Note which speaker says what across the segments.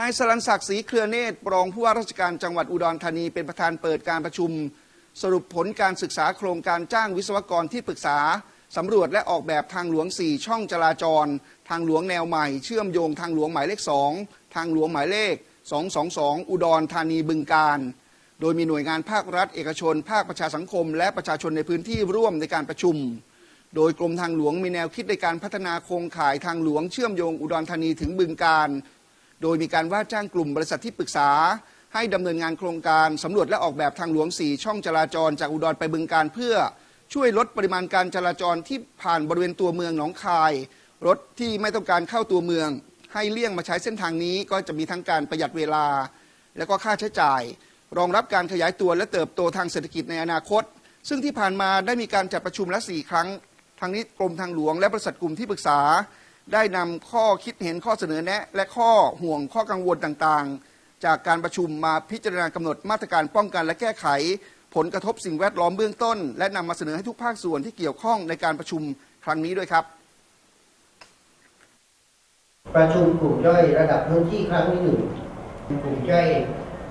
Speaker 1: นายสรันศักดิ์ศรีเครือเนตรรองผู้ว่าราชการจังหวัดอุดรธานีเป็นประธานเปิดการประชุม สรุปผลการศึกษาโครงการจ้างวิศวกรที่ปรึกษาสำรวจและออกแบบทางหลวง 4 ช่องจราจร ทางหลวงแนวใหม่ เชื่อมโยงทางหลวงหมายเลข 2 ทางหลวงหมายเลข 222 อุดรธานีบึงการ โดยมีหน่วยงานภาครัฐ เอกชน ภาคประชาสังคม และประชาชนในพื้นที่ร่วมในการประชุม โดยกรมทางหลวงมีแนวคิดในการพัฒนาโครงข่ายทางหลวงเชื่อมโยงอุดรธานีถึงบึงการ โดยมีการว่าจ้างกลุ่มบริษัทที่ปรึกษา ให้ดำเนินงานโครงการสำรวจและออกแบบทางหลวง 4 ช่องจราจรจากอุดรไปบึงการเพื่อช่วยลดปริมาณการจราจรที่ผ่านบริเวณตัวเมืองหนองคาย รถที่ไม่ต้องการเข้าตัวเมือง ให้เลี่ยงมาใช้เส้นทางนี้ก็จะมีทั้งการประหยัดเวลา และก็ค่าใช้จ่าย รองรับการขยายตัวและเติบโตทางเศรษฐกิจในอนาคต ซึ่งที่ผ่านมาได้มีการจัดประชุมละสี่ครั้งทางนี้กรมทางหลวงและบริษัทกลุ่มที่ปรึกษา ได้นำข้อคิดเห็นข้อเสนอแนะ และข้อห่วงข้อกังวลต่างๆ จากการประชุมมาพิจารณากำหนดมาตรการป้องกันและแก้ไข ผลกระทบสิ่งแวดล้อมเบื้องต้น และนำมาเสนอให้ทุกภาคส่วนที่เกี่ยวข้องในการประชุมครั้งนี้ด้วยครับ
Speaker 2: ประชุมกลุ่มย่อยระดับพื้นที่ครั้งที่หนึ่งกลุ่มย่อย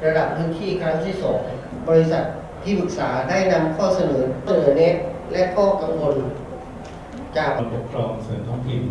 Speaker 2: ระดับพื้นที่ครั้งที่สองบริษัทที่ปรึกษาได้นำข้อเสนอเสนอแนะและข้อกังวลจาก
Speaker 3: การปกครองส่วนท้องถิ่น